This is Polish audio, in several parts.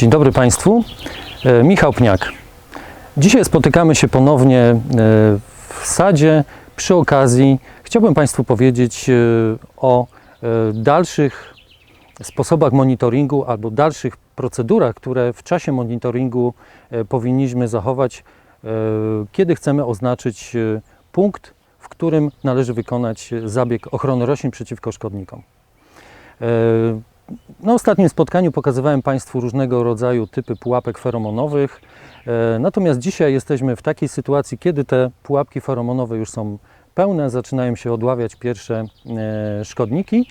Dzień dobry Państwu. E, Michał Pniak. Dzisiaj spotykamy się ponownie e, w sadzie. Przy okazji chciałbym Państwu powiedzieć e, o dalszych sposobach monitoringu albo dalszych procedurach, które w czasie monitoringu powinniśmy zachować, kiedy chcemy oznaczyć punkt, w którym należy wykonać zabieg ochrony roślin przeciwko szkodnikom. Na ostatnim spotkaniu pokazywałem Państwu różnego rodzaju typy pułapek feromonowych. E, Natomiast dzisiaj jesteśmy w takiej sytuacji, kiedy te pułapki feromonowe już są pełne, zaczynają się odławiać pierwsze e, szkodniki.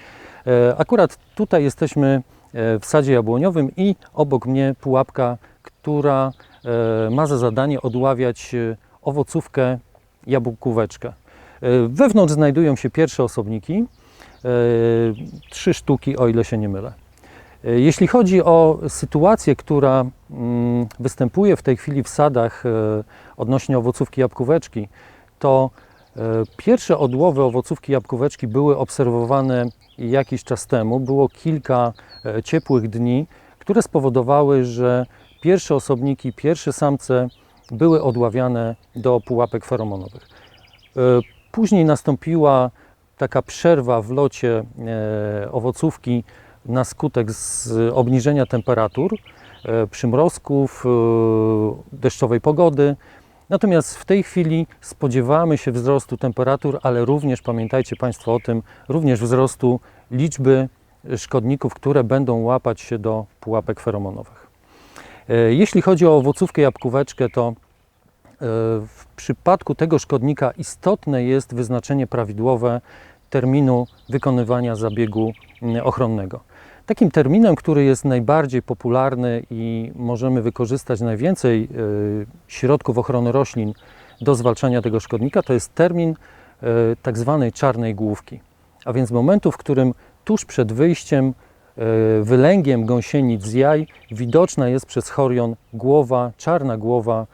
E, Akurat tutaj jesteśmy w sadzie jabłoniowym i obok mnie pułapka, która ma za zadanie odławiać owocówkę jabłkóweczkę. Wewnątrz znajdują się pierwsze osobniki, trzy sztuki, o ile się nie mylę. E, Jeśli chodzi o sytuację, która mm, występuje w tej chwili w sadach e, odnośnie owocówki jabłkóweczki, to e, pierwsze odłowy owocówki jabłkóweczki były obserwowane jakiś czas temu. Było kilka e, ciepłych dni, które spowodowały, że pierwsze osobniki, pierwsze samce były odławiane do pułapek feromonowych. E, Później nastąpiła taka przerwa w locie e, owocówki na skutek obniżenia temperatur, e, przymrozków, e, deszczowej pogody. Natomiast w tej chwili spodziewamy się wzrostu temperatur, ale również pamiętajcie Państwo o tym, również wzrostu liczby szkodników, które będą łapać się do pułapek feromonowych. Jeśli chodzi o owocówkę jabłkóweczkę, to W przypadku tego szkodnika istotne jest wyznaczenie prawidłowe terminu wykonywania zabiegu mm, ochronnego. Takim terminem, który jest najbardziej popularny i możemy wykorzystać najwięcej e, środków ochrony roślin do zwalczania tego szkodnika, to jest termin e, tak zwanej czarnej główki. A więc momentu, w którym tuż przed wyjściem e, wylęgiem gąsienic z jaj widoczna jest przez chorion głowa, czarna głowa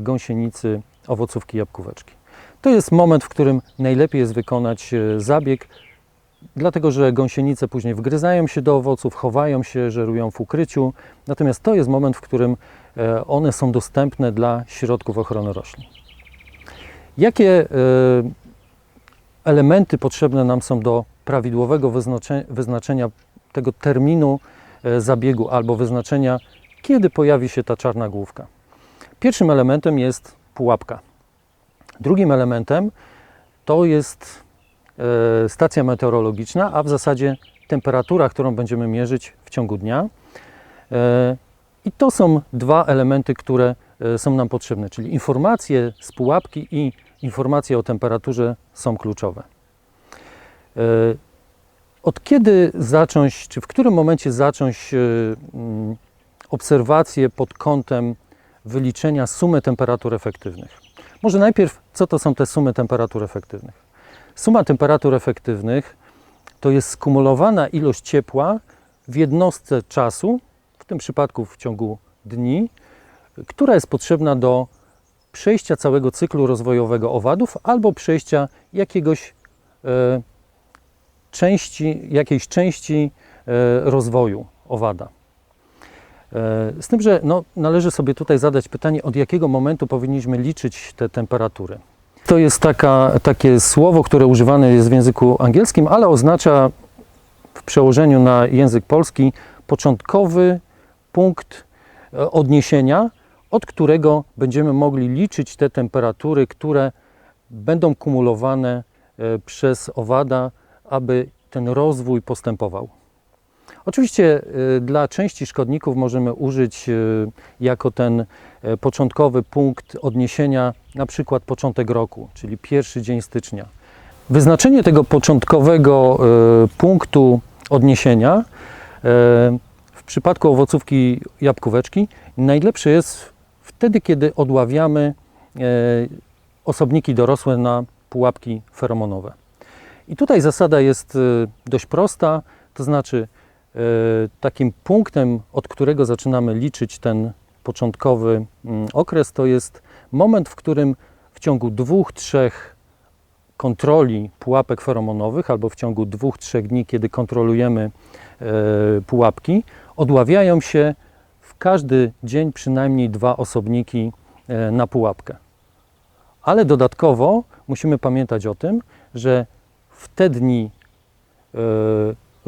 gąsienicy owocówki jabłkóweczki. To jest moment, w którym najlepiej jest wykonać e, zabieg, dlatego że gąsienice później wgryzają się do owoców, chowają się, żerują w ukryciu. Natomiast to jest moment, w którym e, one są dostępne dla środków ochrony roślin. Jakie e, elementy potrzebne nam są do prawidłowego wyznacze- wyznaczenia tego terminu e, zabiegu albo wyznaczenia, kiedy pojawi się ta czarna główka? Pierwszym elementem jest pułapka. Drugim elementem to jest e, stacja meteorologiczna, a w zasadzie temperatura, którą będziemy mierzyć w ciągu dnia. E, I to są dwa elementy, które e, są nam potrzebne, czyli informacje z pułapki i informacje o temperaturze są kluczowe. Od kiedy zacząć, czy w którym momencie zacząć obserwacje pod kątem wyliczenia sumy temperatur efektywnych? Może najpierw, co to są te sumy temperatur efektywnych? Suma temperatur efektywnych to jest skumulowana ilość ciepła w jednostce czasu, w tym przypadku w ciągu dni, która jest potrzebna do przejścia całego cyklu rozwojowego owadów albo przejścia jakiegoś e, części, jakiejś części e, rozwoju owada. E, Z tym, że no, należy sobie tutaj zadać pytanie, od jakiego momentu powinniśmy liczyć te temperatury. To jest taka, takie słowo, które używane jest w języku angielskim, ale oznacza w przełożeniu na język polski początkowy punkt e, odniesienia, od którego będziemy mogli liczyć te temperatury, które będą kumulowane e, przez owada, aby ten rozwój postępował. Oczywiście y, dla części szkodników możemy użyć y, jako ten e, początkowy punkt odniesienia na przykład początek roku, czyli pierwszy dzień stycznia. Wyznaczenie tego początkowego punktu odniesienia e, w przypadku owocówki jabłkóweczki najlepsze jest wtedy, kiedy odławiamy e, osobniki dorosłe na pułapki feromonowe. I tutaj zasada jest dość prosta, to znaczy e, takim punktem, od którego zaczynamy liczyć ten początkowy mm, okres, to jest moment, w którym w ciągu dwóch, trzech kontroli pułapek feromonowych albo w ciągu dwóch, trzech dni, kiedy kontrolujemy e, pułapki, odławiają się w każdy dzień przynajmniej dwa osobniki e, na pułapkę. Ale dodatkowo musimy pamiętać o tym, że w te dni e,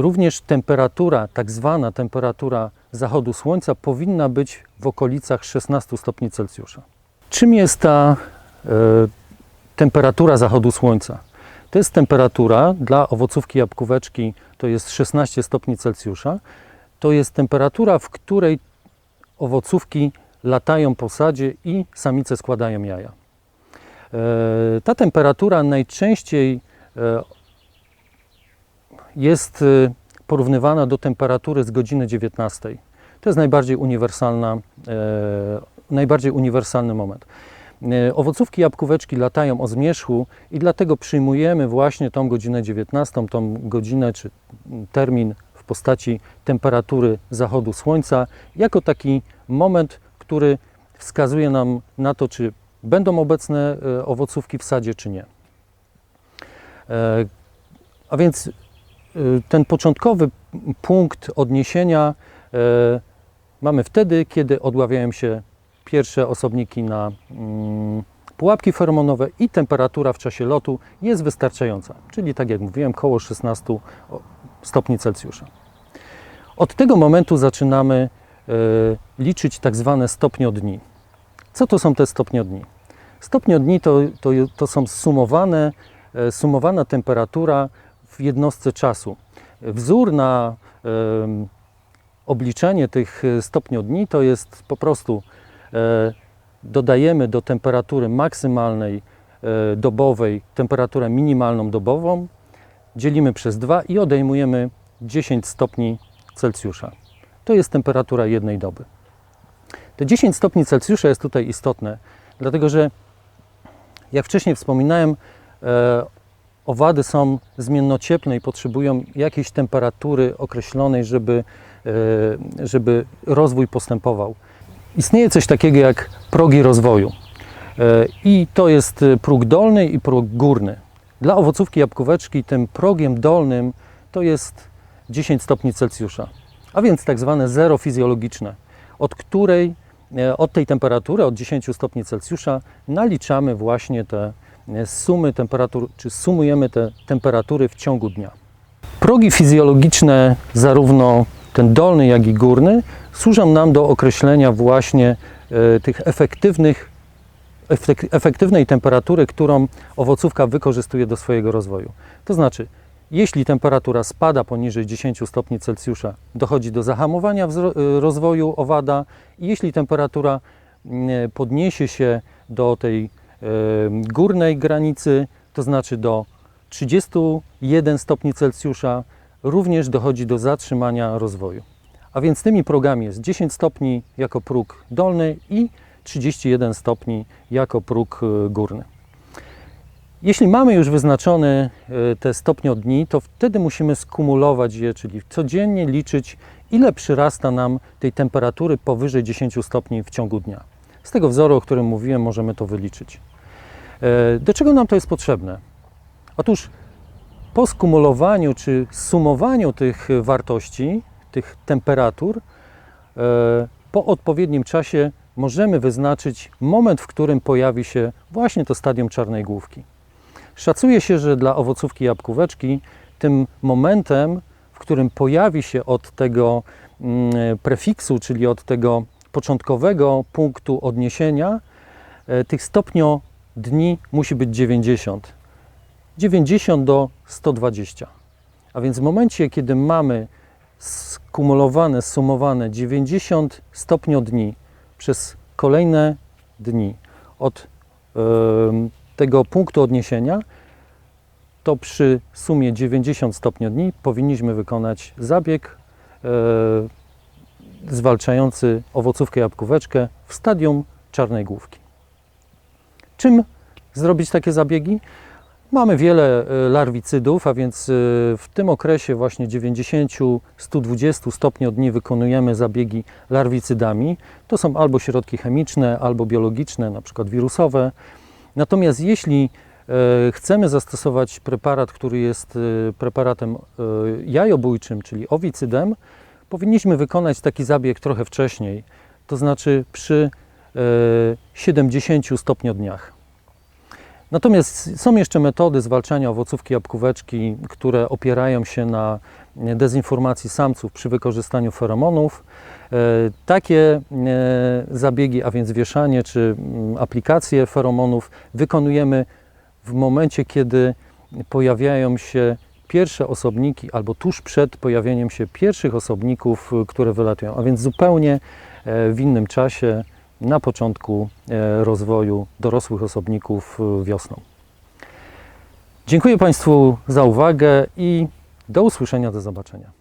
również temperatura, tak zwana temperatura zachodu słońca powinna być w okolicach 16 stopni Celsjusza. Czym jest ta e, temperatura zachodu słońca? To jest temperatura dla owocówki jabłkóweczki, to jest 16 stopni Celsjusza. To jest temperatura, w której owocówki latają po sadzie i samice składają jaja. E, Ta temperatura najczęściej e, jest e, porównywana do temperatury z godziny 19. To jest najbardziej uniwersalna, e, najbardziej uniwersalny moment. E, Owocówki jabłkóweczki latają o zmierzchu i dlatego przyjmujemy właśnie tą godzinę 19, tą godzinę czy termin w postaci temperatury zachodu słońca jako taki moment, który wskazuje nam na to, czy będą obecne e, owocówki w sadzie, czy nie. A więc ten początkowy punkt odniesienia e, mamy wtedy, kiedy odławiają się pierwsze osobniki na mm, pułapki feromonowe i temperatura w czasie lotu jest wystarczająca, czyli tak jak mówiłem, koło 16 o- stopni Celsjusza. Od tego momentu zaczynamy e, liczyć tak zwane stopniodni. Co to są te stopniodni? Stopniodni to, to, to są sumowane, sumowana temperatura w jednostce czasu. Wzór na obliczenie tych e, stopniodni to jest po prostu e, dodajemy do temperatury maksymalnej e, dobowej temperaturę minimalną dobową, dzielimy przez 2 i odejmujemy 10 stopni Celsjusza. To jest temperatura jednej doby. Te 10 stopni Celsjusza jest tutaj istotne, dlatego że jak wcześniej wspominałem, owady są zmiennocieplne i potrzebują jakiejś temperatury określonej, żeby, e, żeby rozwój postępował. Istnieje coś takiego jak progi rozwoju. E, I to jest e, próg dolny i próg górny. Dla owocówki jabłkóweczki tym progiem dolnym to jest 10 stopni Celsjusza, a więc tak zwane zero fizjologiczne, od której, od tej temperatury, od 10 stopni Celsjusza naliczamy właśnie te sumy temperatur, czy sumujemy te temperatury w ciągu dnia. Progi fizjologiczne, zarówno ten dolny, jak i górny, służą nam do określenia właśnie e, tych efektywnych, efek- efektywnej temperatury, którą owocówka wykorzystuje do swojego rozwoju. To znaczy, jeśli temperatura spada poniżej 10 stopni Celsjusza, dochodzi do zahamowania e, rozwoju owada jeśli temperatura mm, podniesie się do tej e, górnej granicy, to znaczy do 31 stopni Celsjusza, również dochodzi do zatrzymania rozwoju. A więc tymi progami jest 10 stopni jako próg dolny i 31 stopni jako próg e, górny. Jeśli mamy już wyznaczone e, te stopnie od dni, to wtedy musimy skumulować je, czyli codziennie liczyć, ile przyrasta nam tej temperatury powyżej 10 stopni w ciągu dnia. Z tego wzoru, o którym mówiłem, możemy to wyliczyć. E, Do czego nam to jest potrzebne? Otóż po skumulowaniu czy sumowaniu tych wartości, tych temperatur, e, po odpowiednim czasie możemy wyznaczyć moment, w którym pojawi się właśnie to stadium czarnej główki. Szacuje się, że dla owocówki jabłkóweczki tym momentem, w którym pojawi się od tego mm, prefiksu, czyli od tego początkowego punktu odniesienia, e, tych stopnio dni musi być 90. 90 do 120. A więc w momencie, kiedy mamy skumulowane, sumowane 90 stopnio dni przez kolejne dni od tego punktu odniesienia, to przy sumie 90 stopni dni powinniśmy wykonać zabieg e, zwalczający owocówkę jabłkóweczkę w stadium czarnej główki. Czym zrobić takie zabiegi? Mamy wiele e, larwicydów, a więc e, w tym okresie właśnie 90-120 stopni od dni wykonujemy zabiegi larwicydami. To są albo środki chemiczne, albo biologiczne, na przykład wirusowe. Natomiast jeśli e, chcemy zastosować preparat, który jest preparatem jajobójczym, czyli owicydem, powinniśmy wykonać taki zabieg trochę wcześniej, to znaczy przy e, 70 stopniodniach. Natomiast są jeszcze metody zwalczania owocówki jabłkóweczki, które opierają się na dezinformacji samców przy wykorzystaniu feromonów. E, Takie e, zabiegi, a więc wieszanie czy mm, aplikacje feromonów wykonujemy w momencie, kiedy pojawiają się pierwsze osobniki albo tuż przed pojawieniem się pierwszych osobników, które wylatują, a więc zupełnie w innym czasie, na początku e, rozwoju dorosłych osobników y, wiosną. Dziękuję Państwu za uwagę i do usłyszenia, do zobaczenia.